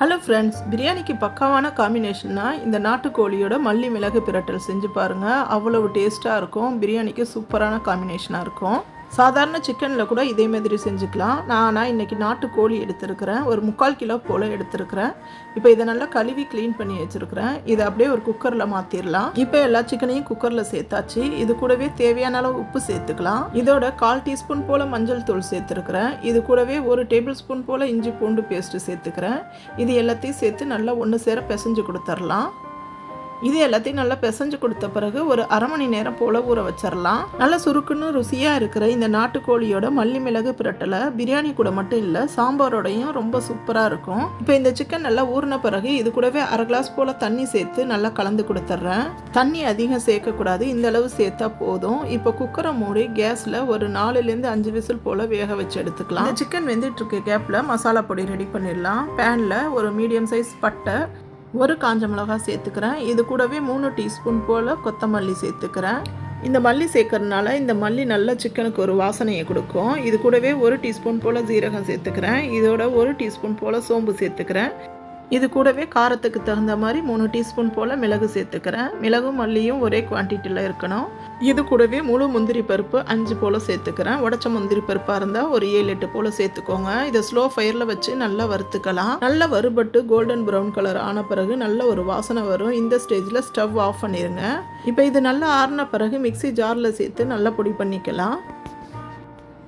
Hello friends பிரியாணிக்கு பக்காவான காம்பினேஷன்னா இந்த நாட்டுக்கோழியோட மல்லி மிளகு பிரட்டல் செஞ்சு பாருங்கள் அவ்வளவு டேஸ்ட்டாக இருக்கும். பிரியாணிக்கு சூப்பரான காம்பினேஷனாக இருக்கும். சாதாரண சிக்கனில் கூட இதே மாதிரி செஞ்சுக்கலாம். நான் ஆனால் இன்றைக்கி நாட்டுக்கோழி எடுத்திருக்கிறேன். ஒரு முக்கால் கிலோ போல் எடுத்திருக்கிறேன். இப்போ இதை நல்லா கழுவி க்ளீன் பண்ணி வச்சுருக்கிறேன். இதை அப்படியே ஒரு குக்கரில் மாற்றிடலாம் இப்போ எல்லா சிக்கனையும் குக்கரில் சேர்த்தாச்சு. இது கூடவே தேவையான அளவு உப்பு சேர்த்துக்கலாம். இதோட கால் டீஸ்பூன் போல் மஞ்சள் தூள் சேர்த்துருக்கிறேன். இது கூடவே ஒரு டேபிள் ஸ்பூன் போல் இஞ்சி பூண்டு பேஸ்ட்டு சேர்த்துக்கிறேன். இது எல்லாத்தையும் சேர்த்து நல்லா ஒன்று சேர பிசைஞ்சு கொடுத்துர்லாம் இது எல்லாத்தையும் நல்லா பிசைஞ்சு கொடுத்த பிறகு ஒரு அரை மணி நேரம் போல் ஊற வச்சிடலாம் நல்லா சுருக்குன்னு ருசியாக இருக்கிற இந்த நாட்டுக்கோழியோட மல்லி மிளகு பிரட்டலை பிரியாணி கூட மட்டும் இல்லை சாம்பாரோடையும் ரொம்ப சூப்பராக இருக்கும். இப்போ இந்த சிக்கன் நல்லா ஊறின பிறகு இது கூடவே அரை கிளாஸ் போல் தண்ணி சேர்த்து நல்லா கலந்து கொடுத்துட்றேன் தண்ணி அதிகம் சேர்க்கக்கூடாது இந்த அளவு சேர்த்தா போதும். இப்போ குக்கரை மூடி கேஸில் ஒரு நாலுலேருந்து அஞ்சு விசில் போல் வேக வச்சு எடுத்துக்கலாம். இந்த சிக்கன் வெந்துட்டு இருக்க கேப்பில் மசாலா பொடி ரெடி பண்ணிடலாம் பேனில் ஒரு மீடியம் சைஸ் பட்டை ஒரு காஞ்ச மிளகாய் சேர்த்துக்கிறேன். இது கூடவே மூணு டீஸ்பூன் போல் கொத்தமல்லி சேர்த்துக்கிறேன். இந்த மல்லி சேர்க்கறதுனால இந்த மல்லி நல்ல சிக்கனுக்கு ஒரு வாசனையை கொடுக்கும். இது கூடவே ஒரு டீஸ்பூன் போல் ஜீரகம் சேர்த்துக்கிறேன். இதோட ஒரு டீஸ்பூன் போல் சோம்பு சேர்த்துக்கிறேன். இது கூடவே காரத்துக்கு தகுந்த மாதிரி மூணு டீஸ்பூன் போல் மிளகு சேர்த்துக்கிறேன். மிளகும் மல்லியும் ஒரே குவான்டிட்டியில் இருக்கணும். இது கூடவே முழு முந்திரி பருப்பு அஞ்சு போல் சேர்த்துக்கிறேன். உடச்ச முந்திரி பருப்பாக இருந்தால் ஒரு ஏழு எட்டு போல் சேர்த்துக்கோங்க. இதை ஸ்லோ ஃபயரில் வச்சு நல்லா வறுத்துக்கலாம். நல்லா வறுபட்டு கோல்டன் ப்ரௌன் கலர் ஆன பிறகு நல்ல ஒரு வாசனை வரும். இந்த ஸ்டேஜில் ஸ்டவ் ஆஃப் பண்ணிடுங்க இப்போ இது நல்லா ஆறின பிறகு மிக்ஸி ஜாரில் சேர்த்து நல்லா பொடி பண்ணிக்கலாம்.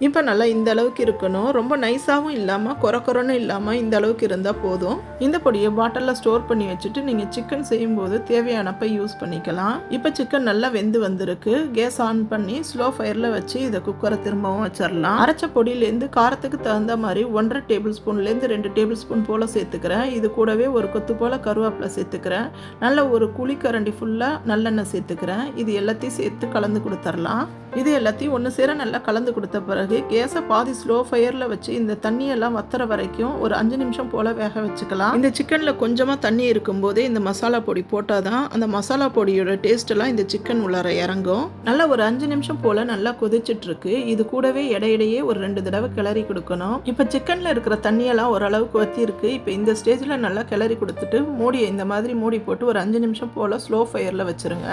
இப்போ நல்லா இந்த அளவுக்கு இருக்கணும். ரொம்ப நைஸாகவும் இல்லாமல் குறை குறைன்னு இல்லாமல் இந்த அளவுக்கு இருந்தால் போதும். இந்த பொடியை பாட்டிலில் ஸ்டோர் பண்ணி வச்சுட்டு நீங்கள் சிக்கன் செய்யும்போது தேவையானப்ப யூஸ் பண்ணிக்கலாம். இப்போ சிக்கன் நல்லா வெந்து வந்திருக்கு. கேஸ் ஆன் பண்ணி ஸ்லோ ஃபயரில் வச்சு இதை குக்கரை திரும்பவும் வச்சிடலாம் அரைச்ச பொடியிலேருந்து காரத்துக்கு தகுந்த மாதிரி ஒன்றரை டேபிள் ஸ்பூன்லேருந்து ரெண்டு டேபிள் ஸ்பூன் போல் சேர்த்துக்கிறேன். இது கூடவே ஒரு கொத்து போல் கருவேப்பிலை சேர்த்துக்கிறேன். நல்ல ஒரு குழிக்கரண்டி ஃபுல்லாக நல்லெண்ணெய் சேர்த்துக்கிறேன். இது எல்லாத்தையும் சேர்த்து கலந்து கொடுத்துர்லாம். இது எல்லாத்தையும் ஒன்று சேர நல்லா கலந்து கொடுத்த பிறகு கேஸை பாதி ஸ்லோ ஃபயரில் வச்சு இந்த தண்ணியெல்லாம் வத்துற வரைக்கும் ஒரு அஞ்சு நிமிஷம் போல் வேக வச்சுக்கலாம். இந்த சிக்கனில் கொஞ்சமாக தண்ணி இருக்கும்போதே இந்த மசாலா பொடி போட்டால் தான் அந்த மசாலா பொடியோட டேஸ்ட்டெல்லாம் இந்த சிக்கன் உள்ளார இறங்கும். நல்லா ஒரு அஞ்சு நிமிஷம் போல் நல்லா கொதிச்சிட்ருக்கு. இது கூடவே இடையிடையே ஒரு ரெண்டு தடவை கிளறி கொடுக்கணும். இப்போ சிக்கனில் இருக்கிற தண்ணியெல்லாம் ஓரளவுக்கு வத்திருக்கு. இப்போ இந்த ஸ்டேஜில் நல்லா கிளறி கொடுத்துட்டு மூடியை இந்த மாதிரி மூடி போட்டு ஒரு அஞ்சு நிமிஷம் போல் ஸ்லோ ஃபயரில் வச்சுருங்க.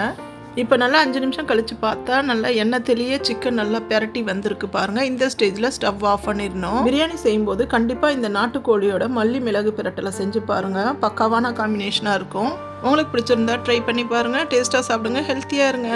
இப்போ நல்லா அஞ்சு நிமிஷம் கழித்து பார்த்தா நல்லா எண்ணெய் தெளிய சிக்கன் நல்லா பெரட்டி வந்திருக்கு பாருங்கள் இந்த ஸ்டேஜில் ஸ்டவ் ஆஃப் பண்ணிடணும். பிரியாணி செய்யும்போது கண்டிப்பாக இந்த நாட்டுக்கோழியோட மல்லி மிளகு பிரட்டலை செஞ்சு பாருங்கள் பக்காவான காம்பினேஷனாக இருக்கும். உங்களுக்கு பிடிச்சிருந்தா ட்ரை பண்ணி பாருங்கள் டேஸ்ட்டாக சாப்பிடுங்க. ஹெல்த்தியாக இருங்க.